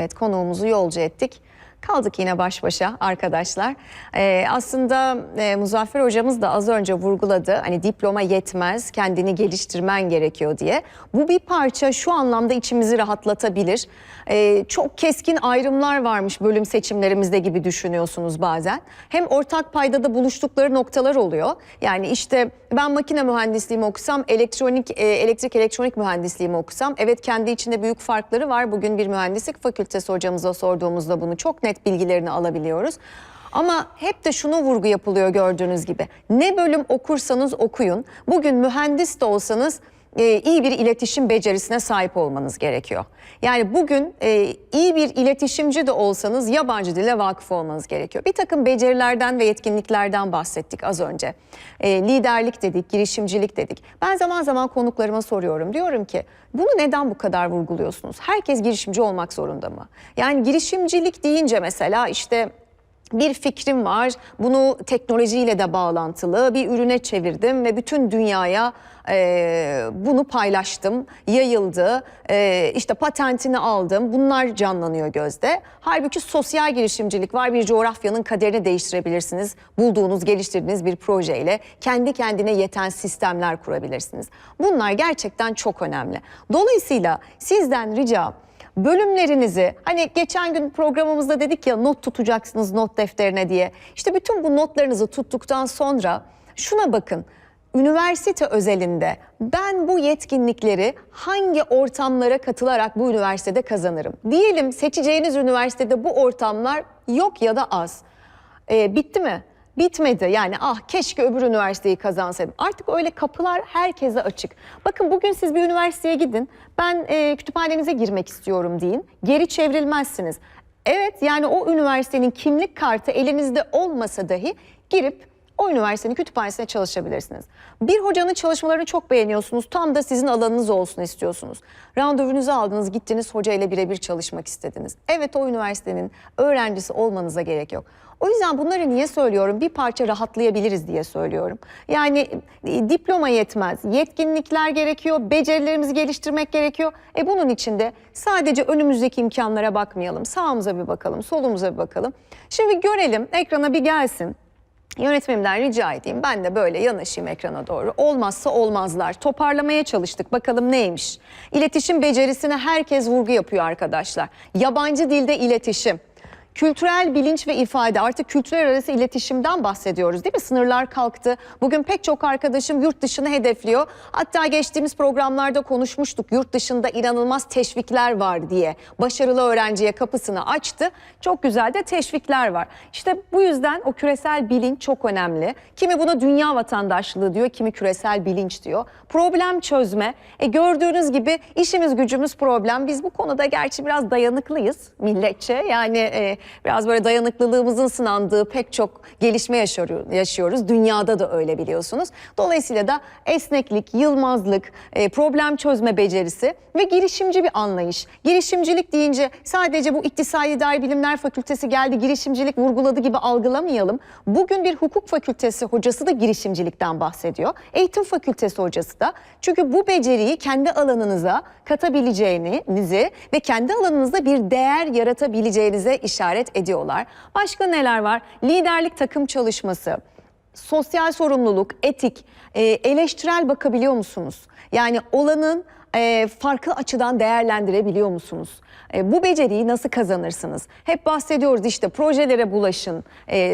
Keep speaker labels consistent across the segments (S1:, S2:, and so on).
S1: Evet konuğumuzu yolcu ettik. Kaldık yine baş başa arkadaşlar. Ee, aslında e, Muzaffer hocamız da az önce vurguladı. Hani diploma yetmez, kendini geliştirmen gerekiyor diye. Bu bir parça şu anlamda içimizi rahatlatabilir. Ee, çok keskin ayrımlar varmış bölüm seçimlerimizde gibi düşünüyorsunuz bazen. Hem ortak paydada buluştukları noktalar oluyor. Yani işte ben makine mühendisliğimi okusam, elektronik e, elektrik elektronik mühendisliğimi okusam, evet kendi içinde büyük farkları var. Bugün bir mühendislik fakültesi hocamıza sorduğumuzda bunu çok net bilgilerini alabiliyoruz. Ama hep de şunu vurgu yapılıyor gördüğünüz gibi. Ne bölüm okursanız okuyun. Bugün mühendis de olsanız e, iyi bir iletişim becerisine sahip olmanız gerekiyor. Yani bugün e, iyi bir iletişimci de olsanız yabancı dile vakıf olmanız gerekiyor. Bir takım becerilerden ve yetkinliklerden bahsettik az önce. E, liderlik dedik, girişimcilik dedik. Ben zaman zaman konuklarıma soruyorum. Diyorum ki bunu neden bu kadar vurguluyorsunuz? Herkes girişimci olmak zorunda mı? Yani girişimcilik deyince mesela işte bir fikrim var. Bunu teknolojiyle de bağlantılı bir ürüne çevirdim ve bütün dünyaya e, bunu paylaştım, yayıldı. E, işte patentini aldım. Bunlar canlanıyor gözde. Halbuki sosyal girişimcilik var. Bir coğrafyanın kaderini değiştirebilirsiniz. Bulduğunuz, geliştirdiğiniz bir projeyle kendi kendine yeten sistemler kurabilirsiniz. Bunlar gerçekten çok önemli. Dolayısıyla sizden ricam bölümlerinizi hani geçen gün programımızda dedik ya not tutacaksınız not defterine diye. İşte bütün bu notlarınızı tuttuktan sonra şuna bakın. Üniversite özelinde ben bu yetkinlikleri hangi ortamlara katılarak bu üniversitede kazanırım? Diyelim seçeceğiniz üniversitede bu ortamlar yok ya da az. Ee, bitti mi? Bitmedi yani ah keşke öbür üniversiteyi kazansaydım. Artık öyle kapılar herkese açık. Bakın bugün siz bir üniversiteye gidin. Ben e, kütüphanenize girmek istiyorum deyin. Geri çevrilmezsiniz. Evet yani o üniversitenin kimlik kartı elinizde olmasa dahi girip o üniversitenin kütüphanesine çalışabilirsiniz. Bir hocanın çalışmalarını çok beğeniyorsunuz. Tam da sizin alanınız olsun istiyorsunuz. Randevunuzu aldınız, gittiniz hoca ile birebir çalışmak istediniz. Evet o üniversitenin öğrencisi olmanıza gerek yok. O yüzden bunları niye söylüyorum? Bir parça rahatlayabiliriz diye söylüyorum. Yani e, diploma yetmez. Yetkinlikler gerekiyor, becerilerimizi geliştirmek gerekiyor. E bunun için de sadece önümüzdeki imkanlara bakmayalım. Sağımıza bir bakalım, solumuza bir bakalım. Şimdi görelim, ekrana bir gelsin. Yönetmenimden rica edeyim. Ben de böyle yanaşayım ekrana doğru. Olmazsa olmazlar. Toparlamaya çalıştık. Bakalım neymiş? İletişim becerisine herkes vurgu yapıyor arkadaşlar. Yabancı dilde iletişim. Kültürel bilinç ve ifade artık kültürler arası iletişimden bahsediyoruz değil mi? Sınırlar kalktı. Bugün pek çok arkadaşım yurt dışını hedefliyor. Hatta geçtiğimiz programlarda konuşmuştuk. Yurt dışında inanılmaz teşvikler var diye. Başarılı öğrenciye kapısını açtı. Çok güzel de teşvikler var. İşte bu yüzden o küresel bilinç çok önemli. Kimi buna dünya vatandaşlığı diyor, kimi küresel bilinç diyor. Problem çözme. E gördüğünüz gibi işimiz gücümüz problem. Biz bu konuda gerçi biraz dayanıklıyız milletçe. Yani e, biraz böyle dayanıklılığımızın sınandığı pek çok gelişme yaşıyor- yaşıyoruz. Dünyada da öyle biliyorsunuz. Dolayısıyla da esneklik, yılmazlık, e, problem çözme becerisi ve girişimci bir anlayış. Girişimcilik deyince sadece bu İktisadi İdari Bilimler Fakültesi geldi girişimcilik vurguladı gibi algılamayalım. Bugün bir hukuk fakültesi hocası da girişimcilikten bahsediyor. Eğitim fakültesi hocası da. Çünkü bu beceriyi kendi alanınıza katabileceğinizi ve kendi alanınızda bir değer yaratabileceğinize işaret ediyorlar. Başka neler var? Liderlik takım çalışması sosyal sorumluluk, etik, e, eleştirel bakabiliyor musunuz? Yani olanın e, farklı açıdan değerlendirebiliyor musunuz? E, bu beceriyi nasıl kazanırsınız? Hep bahsediyoruz işte projelere bulaşın,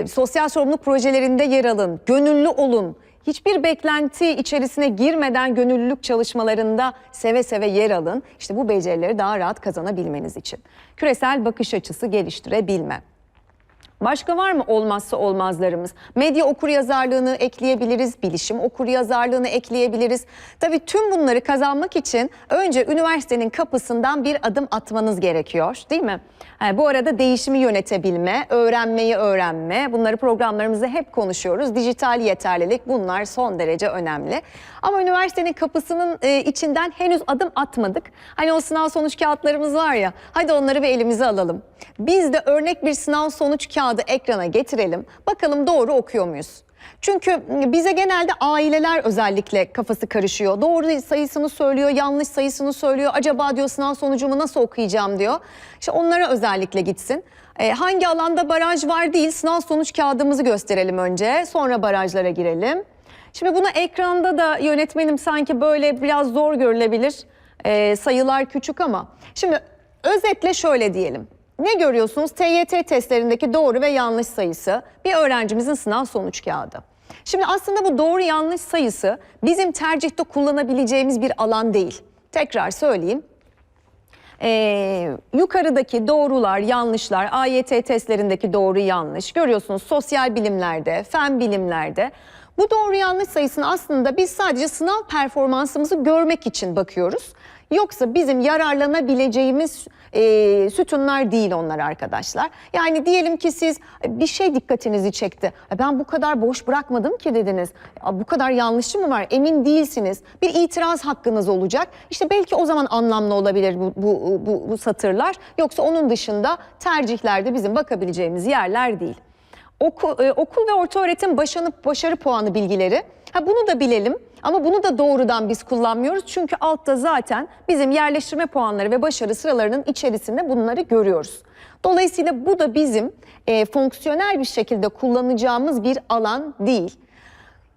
S1: sosyal sorumluluk projelerinde yer alın, gönüllü olun. Hiçbir beklenti içerisine girmeden gönüllülük çalışmalarında seve seve yer alın. İşte bu becerileri daha rahat kazanabilmeniz için. Küresel bakış açısı geliştirebilme. Başka var mı olmazsa olmazlarımız? Medya okuryazarlığını ekleyebiliriz, bilişim okuryazarlığını ekleyebiliriz. Tabii tüm bunları kazanmak için önce üniversitenin kapısından bir adım atmanız gerekiyor değil mi? Ha, bu arada değişimi yönetebilme, öğrenmeyi öğrenme bunları programlarımızda hep konuşuyoruz. Dijital yeterlilik bunlar son derece önemli. Ama üniversitenin kapısının e, içinden henüz adım atmadık. Hani o sınav sonuç kağıtlarımız var ya hadi onları bir elimize alalım. Biz de örnek bir sınav sonuç kağıdı ekrana getirelim. Bakalım doğru okuyor muyuz? Çünkü bize genelde aileler özellikle kafası karışıyor. Doğru sayısını söylüyor, yanlış sayısını söylüyor. Acaba diyor sınav sonucumu nasıl okuyacağım diyor. İşte onlara özellikle gitsin. Ee, hangi alanda baraj var değil, sınav sonuç kağıdımızı gösterelim önce. Sonra barajlara girelim. Şimdi bunu ekranda da yönetmenim sanki böyle biraz zor görülebilir. Ee, sayılar küçük ama. Şimdi özetle şöyle diyelim. Ne görüyorsunuz? TYT testlerindeki doğru ve yanlış sayısı bir öğrencimizin sınav sonuç kağıdı. Şimdi aslında bu doğru yanlış sayısı bizim tercihte kullanabileceğimiz bir alan değil. Tekrar söyleyeyim. Ee, yukarıdaki doğrular, yanlışlar, AYT testlerindeki doğru yanlış görüyorsunuz sosyal bilimlerde, fen bilimlerde. Bu doğru yanlış sayısını aslında biz sadece sınav performansımızı görmek için bakıyoruz. Yoksa bizim yararlanabileceğimiz e, sütunlar değil onlar arkadaşlar. Yani diyelim ki siz e, bir şey dikkatinizi çekti. "E, Ben bu kadar boş bırakmadım ki dediniz. "Ya Bu kadar yanlışı mı var? Emin değilsiniz. Bir itiraz hakkınız olacak. İşte belki o zaman anlamlı olabilir bu, bu, bu, bu satırlar. Yoksa onun dışında tercihlerde bizim bakabileceğimiz yerler değil. Okul, e, okul ve orta öğretim başarı, başarı puanı bilgileri. Ha bunu da bilelim ama bunu da doğrudan biz kullanmıyoruz. Çünkü altta zaten bizim yerleştirme puanları ve başarı sıralarının içerisinde bunları görüyoruz. Dolayısıyla bu da bizim e, fonksiyonel bir şekilde kullanacağımız bir alan değil.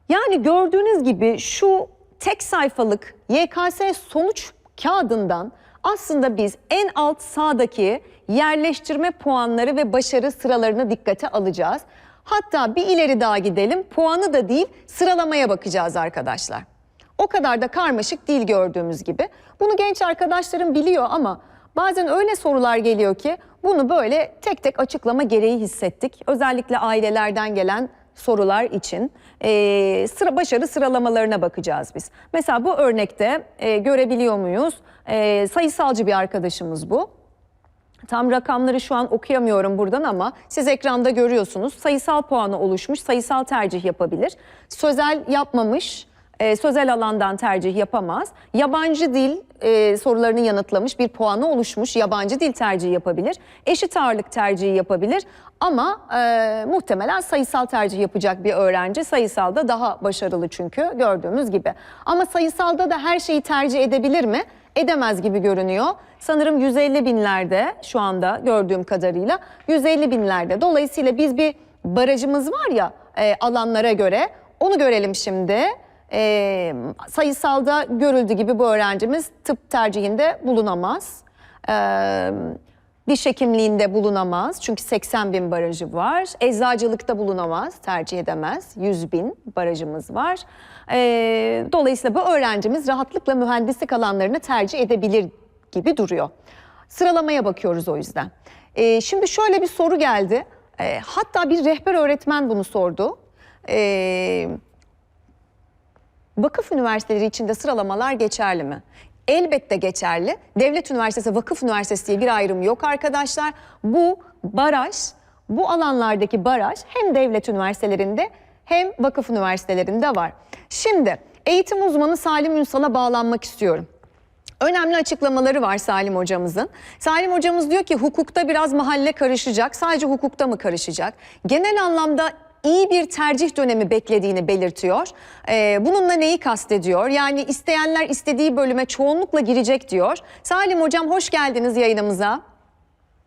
S1: Yani gördüğünüz gibi şu tek sayfalık YKS sonuç kağıdından aslında biz en alt sağdaki yerleştirme puanları ve başarı sıralarını dikkate alacağız. Hatta bir ileri daha gidelim. Puanı da değil, sıralamaya bakacağız arkadaşlar. O kadar da karmaşık değil gördüğümüz gibi. Bunu genç arkadaşlarım biliyor ama bazen öyle sorular geliyor ki bunu böyle tek tek açıklama gereği hissettik. Özellikle ailelerden gelen sorular için e, sıra başarı sıralamalarına bakacağız biz. Mesela bu örnekte e, görebiliyor muyuz? E, sayısalcı bir arkadaşımız bu. Tam rakamları şu an okuyamıyorum buradan ama siz ekranda görüyorsunuz. Sayısal puanı oluşmuş, sayısal tercih yapabilir. Sözel yapmamış, e, sözel alandan tercih yapamaz. Yabancı dil e, sorularını yanıtlamış bir puanı oluşmuş, yabancı dil tercihi yapabilir. Eşit ağırlık tercihi yapabilir ama e, muhtemelen sayısal tercih yapacak bir öğrenci sayısalda daha başarılı çünkü gördüğümüz gibi. Ama sayısalda da her şeyi tercih edebilir mi? edemez gibi görünüyor. Sanırım 150 binlerde şu anda gördüğüm kadarıyla 150 binlerde. Dolayısıyla biz bir barajımız var ya e, alanlara göre onu görelim şimdi. E, sayısalda görüldüğü gibi bu öğrencimiz tıp tercihinde bulunamaz. E, diş hekimliğinde bulunamaz çünkü 80 bin barajı var. Eczacılıkta bulunamaz, tercih edemez. 100 bin barajımız var. Ee, dolayısıyla bu öğrencimiz rahatlıkla mühendislik alanlarını tercih edebilir gibi duruyor. Sıralamaya bakıyoruz o yüzden. Ee, şimdi şöyle bir soru geldi. Ee, hatta bir rehber öğretmen bunu sordu. Ee, vakıf üniversiteleri içinde sıralamalar geçerli mi? Elbette geçerli. Devlet üniversitesi, vakıf üniversitesi diye bir ayrım yok arkadaşlar. Bu baraj, bu alanlardaki baraj hem devlet üniversitelerinde hem vakıf üniversitelerinde var. Şimdi eğitim uzmanı Salim Ünsal'a bağlanmak istiyorum. Önemli açıklamaları var Salim hocamızın. Salim hocamız diyor ki hukukta biraz mahalle karışacak. Sadece hukukta mı karışacak? Genel anlamda iyi bir tercih dönemi beklediğini belirtiyor. Ee, bununla neyi kastediyor? Yani isteyenler istediği bölüme çoğunlukla girecek diyor. Salim hocam hoş geldiniz yayınımıza.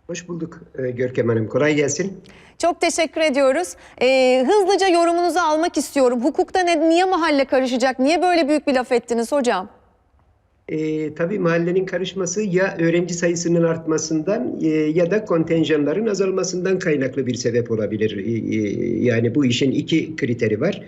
S2: Hoş bulduk e, Görkem Hanım. Kolay gelsin.
S1: Çok teşekkür ediyoruz. Ee, hızlıca yorumunuzu almak istiyorum. Hukukta ne, niye mahalle karışacak? Niye böyle büyük bir laf ettiniz hocam?
S2: E, tabii mahallenin karışması ya öğrenci sayısının artmasından e, ya da kontenjanların azalmasından kaynaklı bir sebep olabilir. E, e, yani bu işin iki kriteri var.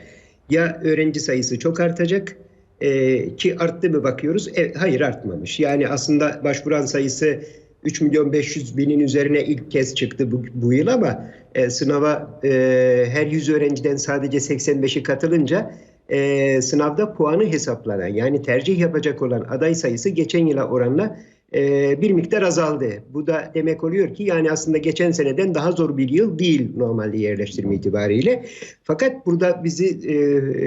S2: Ya öğrenci sayısı çok artacak e, ki arttı mı bakıyoruz? E, hayır artmamış. Yani aslında başvuran sayısı 3 milyon 500 binin üzerine ilk kez çıktı bu, bu yıl ama e, sınava e, her 100 öğrenciden sadece 85'i katılınca e, sınavda puanı hesaplanan yani tercih yapacak olan aday sayısı geçen yıla oranla e, bir miktar azaldı. Bu da demek oluyor ki yani aslında geçen seneden daha zor bir yıl değil normalde yerleştirme itibariyle. Fakat burada bizi e,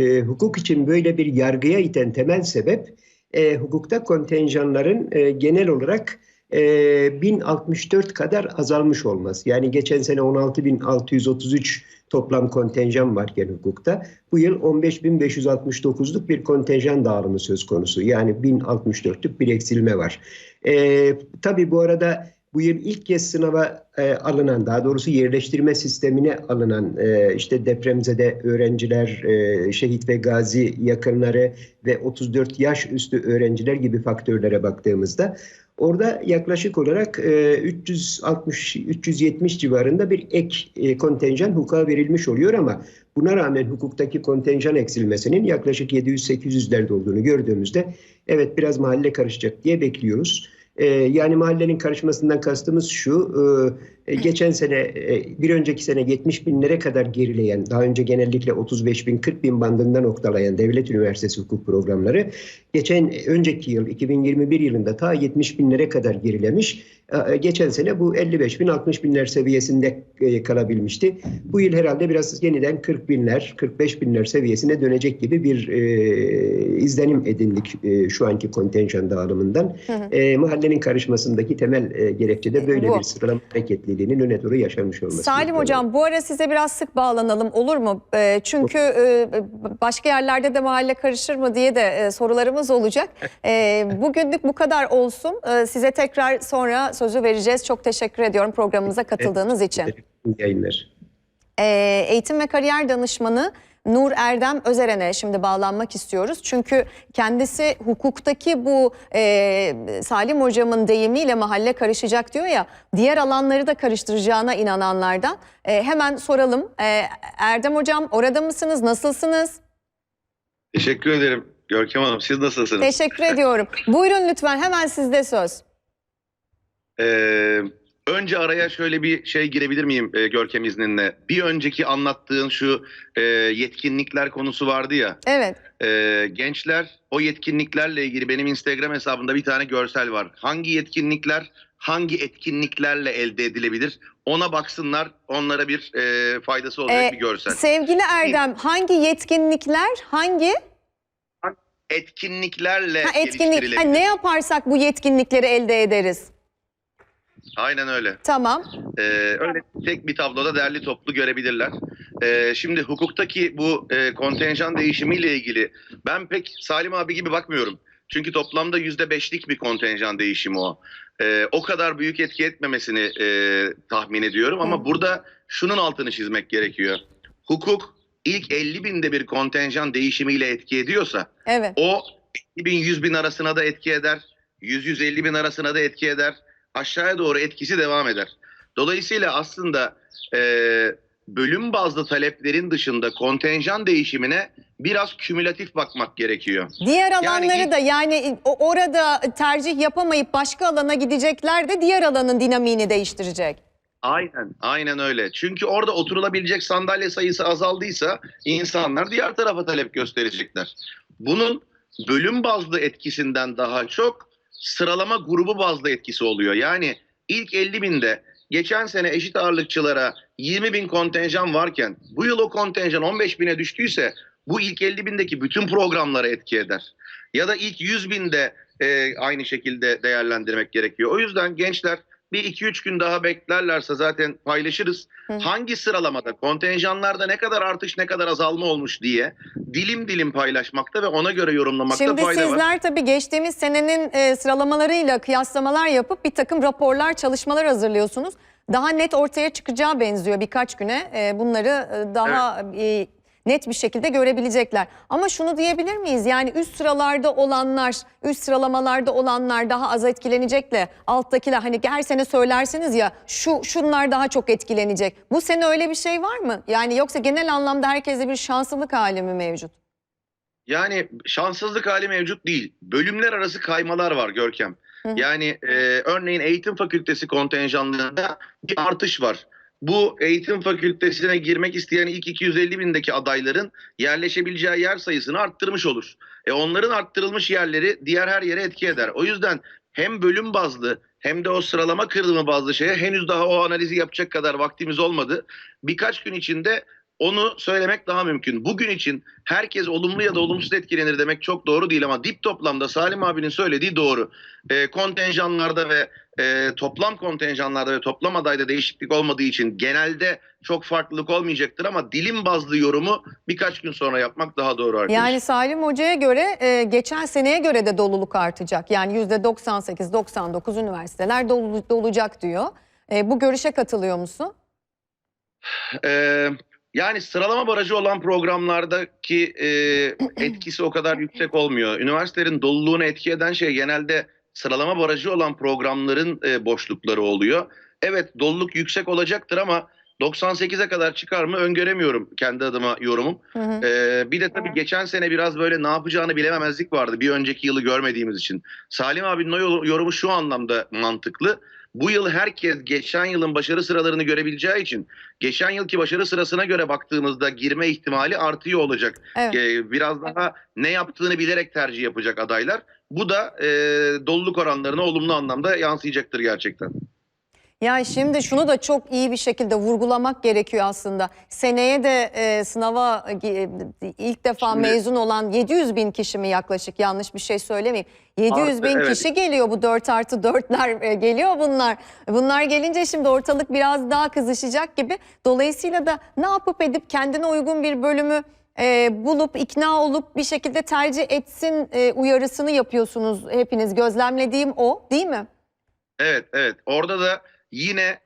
S2: e, hukuk için böyle bir yargıya iten temel sebep e, hukukta kontenjanların e, genel olarak e, 1064 kadar azalmış olması. Yani geçen sene 16.633 toplam kontenjan varken hukukta bu yıl 15.569'luk bir kontenjan dağılımı söz konusu. Yani 1064'lük bir eksilme var. E, tabii bu arada bu yıl ilk kez sınava e, alınan, daha doğrusu yerleştirme sistemine alınan e, işte depremzede öğrenciler, e, şehit ve gazi yakınları ve 34 yaş üstü öğrenciler gibi faktörlere baktığımızda orada yaklaşık olarak e, 360-370 civarında bir ek e, kontenjan hukuka verilmiş oluyor ama buna rağmen hukuktaki kontenjan eksilmesinin yaklaşık 700-800'lerde olduğunu gördüğümüzde evet biraz mahalle karışacak diye bekliyoruz. Ee, yani mahallenin karışmasından kastımız şu, e, geçen sene, e, bir önceki sene 70 binlere kadar gerileyen, daha önce genellikle 35 bin, 40 bin bandında noktalayan devlet üniversitesi hukuk programları, geçen önceki yıl 2021 yılında ta 70 binlere kadar gerilemiş. E, Geçen sene bu 55 bin, 60 binler seviyesinde e, kalabilmişti. Bu yıl herhalde biraz yeniden 40 binler, 45 binler seviyesine dönecek gibi bir e, izlenim edindik şu anki kontenjan dağılımından. E, mahallenin karışmasındaki temel gerekçe de böyle
S1: Bu.
S2: bir sıralama hareketliliğinin öne doğru yaşanmış olması.
S1: Salim Hocam bu ara size biraz sık bağlanalım olur mu? Çünkü başka yerlerde de mahalle karışır mı diye de sorularımız olacak. Bugünlük bu kadar olsun. Size tekrar sonra sözü vereceğiz. Çok teşekkür ediyorum programımıza katıldığınız için.
S2: İyi yayınlar.
S1: E, eğitim ve kariyer danışmanı Nur Erdem Özeren'e şimdi bağlanmak istiyoruz. Çünkü kendisi hukuktaki bu e, Salim Hocam'ın deyimiyle mahalle karışacak diyor ya, diğer alanları da karıştıracağına inananlardan. E, hemen soralım. E, Erdem Hocam orada mısınız? Nasılsınız?
S3: Teşekkür ederim Görkem Hanım. Siz nasılsınız?
S1: Teşekkür ediyorum. Buyurun lütfen hemen sizde söz.
S3: Ee, önce araya şöyle bir şey girebilir miyim e, Görkem izninle? Bir önceki anlattığın şu e, yetkinlikler konusu vardı ya.
S1: Evet.
S3: E, gençler o yetkinliklerle ilgili benim Instagram hesabımda bir tane görsel var. Hangi yetkinlikler hangi etkinliklerle elde edilebilir? Ona baksınlar. Onlara bir e, faydası olacak
S1: Ee,
S3: bir görsel.
S1: Sevgili Erdem hangi yetkinlikler hangi
S3: Etkinliklerle
S1: ha, etkinlik
S3: geliştirilebilir.
S1: ha, ne yaparsak bu yetkinlikleri elde ederiz?
S3: Aynen öyle.
S1: Tamam.
S3: Ee, öyle tek bir tabloda derli toplu görebilirler. Ee, şimdi hukuktaki bu e, kontenjan değişimiyle ilgili ben pek Salim abi gibi bakmıyorum. Çünkü toplamda yüzde beşlik bir kontenjan değişimi o. Ee, o kadar büyük etki etmemesini e, tahmin ediyorum ama burada şunun altını çizmek gerekiyor. Hukuk ilk 50 binde bir kontenjan değişimiyle etki ediyorsa
S1: Evet.
S3: o 50 bin 100 bin arasına da etki eder. 100-150 bin arasına da etki eder. Aşağıya doğru etkisi devam eder. Dolayısıyla aslında e, bölüm bazlı taleplerin dışında kontenjan değişimine biraz kümülatif bakmak gerekiyor.
S1: Diğer alanları
S3: ilk-
S1: da yani orada tercih yapamayıp başka alana gidecekler de diğer alanın dinamiğini değiştirecek.
S3: Aynen, aynen öyle. Çünkü orada oturulabilecek sandalye sayısı azaldıysa insanlar diğer tarafa talep gösterecekler. Bunun bölüm bazlı etkisinden daha çok sıralama grubu bazlı etkisi oluyor. Yani ilk 50 binde geçen sene eşit ağırlıkçılara 20 bin kontenjan varken bu yıl o kontenjan 15 bine düştüyse bu ilk 50 bindeki bütün programlara etki eder. Ya da ilk 100 binde e, aynı şekilde değerlendirmek gerekiyor. O yüzden gençler bir iki üç gün daha beklerlerse zaten paylaşırız.
S1: Hı.
S3: Hangi sıralamada, kontenjanlarda ne kadar artış, ne kadar azalma olmuş diye dilim dilim paylaşmakta ve ona göre yorumlamakta
S1: Şimdi
S3: fayda var.
S1: sizler tabii geçtiğimiz senenin e, sıralamalarıyla kıyaslamalar yapıp bir takım raporlar, çalışmalar hazırlıyorsunuz. Daha net ortaya çıkacağı benziyor birkaç güne. E, bunları e, daha e, net bir şekilde görebilecekler. Ama şunu diyebilir miyiz? Yani üst sıralarda olanlar, üst sıralamalarda olanlar daha az etkilenecekle alttakiler hani her sene söylersiniz ya şu şunlar daha çok etkilenecek. Bu sene öyle bir şey var mı? Yani yoksa genel anlamda herkese bir şanslılık hali mi mevcut?
S3: Yani şanssızlık hali mevcut değil. Bölümler arası kaymalar var Görkem.
S1: Hı.
S3: Yani e, örneğin eğitim fakültesi kontenjanlarında bir artış var. Bu eğitim fakültesine girmek isteyen ilk 250 bindeki adayların yerleşebileceği yer sayısını arttırmış olur. E onların arttırılmış yerleri diğer her yere etki eder. O yüzden hem bölüm bazlı hem de o sıralama kırılımı bazlı şeye henüz daha o analizi yapacak kadar vaktimiz olmadı. Birkaç gün içinde onu söylemek daha mümkün. Bugün için herkes olumlu ya da olumsuz etkilenir demek çok doğru değil ama dip toplamda Salim abinin söylediği doğru. E, kontenjanlarda ve e, toplam kontenjanlarda ve toplam adayda değişiklik olmadığı için genelde çok farklılık olmayacaktır ama dilim bazlı yorumu birkaç gün sonra yapmak daha doğru arkadaşlar.
S1: Yani Salim Hoca'ya göre e, geçen seneye göre de doluluk artacak. Yani %98-99 üniversiteler dolu, dolacak diyor. E, bu görüşe katılıyor musun?
S3: Ee, yani sıralama barajı olan programlardaki e, etkisi o kadar yüksek olmuyor. Üniversitelerin doluluğunu etki eden şey genelde sıralama barajı olan programların e, boşlukları oluyor. Evet doluluk yüksek olacaktır ama 98'e kadar çıkar mı öngöremiyorum kendi adıma yorumum.
S1: Hı hı.
S3: Ee, bir de tabii geçen sene biraz böyle ne yapacağını bilememezlik vardı bir önceki yılı görmediğimiz için. Salim abinin o yorumu şu anlamda mantıklı. Bu yıl herkes geçen yılın başarı sıralarını görebileceği için geçen yılki başarı sırasına göre baktığımızda girme ihtimali artıyor olacak.
S1: Evet.
S3: Ee, biraz daha ne yaptığını bilerek tercih yapacak adaylar. Bu da e, doluluk oranlarına olumlu anlamda yansıyacaktır gerçekten.
S1: Ya şimdi şunu da çok iyi bir şekilde vurgulamak gerekiyor aslında. Seneye de e, sınava e, ilk defa
S3: Şimdi-
S1: mezun olan 700 bin kişi mi yaklaşık yanlış bir şey söylemeyeyim. 700 bin
S3: Artı, evet.
S1: kişi geliyor bu 4 artı 4'ler e, geliyor bunlar. Bunlar gelince şimdi ortalık biraz daha kızışacak gibi. Dolayısıyla da ne yapıp edip kendine uygun bir bölümü e, bulup ikna olup bir şekilde tercih etsin e, uyarısını yapıyorsunuz hepiniz. Gözlemlediğim o değil mi?
S3: Evet, evet. Orada da yine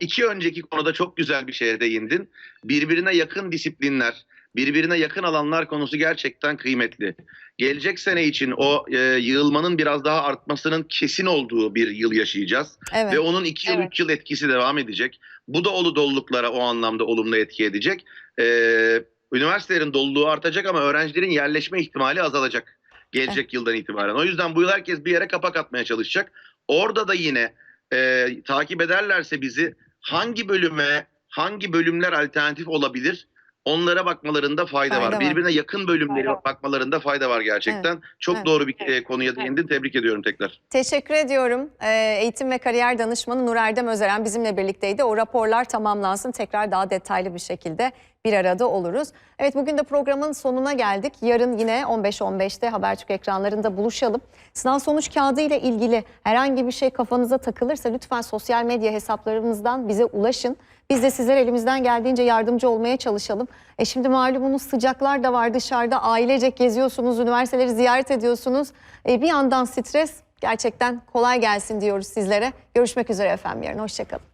S3: iki önceki konuda çok güzel bir şeye değindin. Birbirine yakın disiplinler, birbirine yakın alanlar konusu gerçekten kıymetli. Gelecek sene için o e, yığılmanın biraz daha artmasının kesin olduğu bir yıl yaşayacağız.
S1: Evet.
S3: Ve onun iki yıl,
S1: Evet.
S3: üç yıl etkisi devam edecek. Bu da olu doluluklara o anlamda olumlu etki edecek. Ee, üniversitelerin doluluğu artacak ama öğrencilerin yerleşme ihtimali azalacak. Gelecek yıldan itibaren. O yüzden bu yıl herkes bir yere kapak atmaya çalışacak. Orada da yine e, takip ederlerse bizi hangi bölüme, hangi bölümler alternatif olabilir onlara bakmalarında fayda,
S1: Fayda
S3: var.
S1: var.
S3: Birbirine yakın bölümleri
S4: Fayda
S3: bakmalarında fayda var gerçekten. Çok
S1: Evet.
S3: doğru bir e, konuya değindin. Tebrik ediyorum tekrar.
S1: Teşekkür ediyorum. Ee, Eğitim ve Kariyer Danışmanı Nur Erdem Özeren bizimle birlikteydi. O raporlar tamamlansın. Tekrar daha detaylı bir şekilde bir arada oluruz. Evet bugün de programın sonuna geldik. Yarın yine 15.15'te Habertürk ekranlarında buluşalım. Sınav sonuç kağıdı ile ilgili herhangi bir şey kafanıza takılırsa lütfen sosyal medya hesaplarımızdan bize ulaşın. Biz de sizler elimizden geldiğince yardımcı olmaya çalışalım. E şimdi malumunuz sıcaklar da var dışarıda ailecek geziyorsunuz, üniversiteleri ziyaret ediyorsunuz. E bir yandan stres gerçekten kolay gelsin diyoruz sizlere. Görüşmek üzere efendim yarın. Hoşçakalın.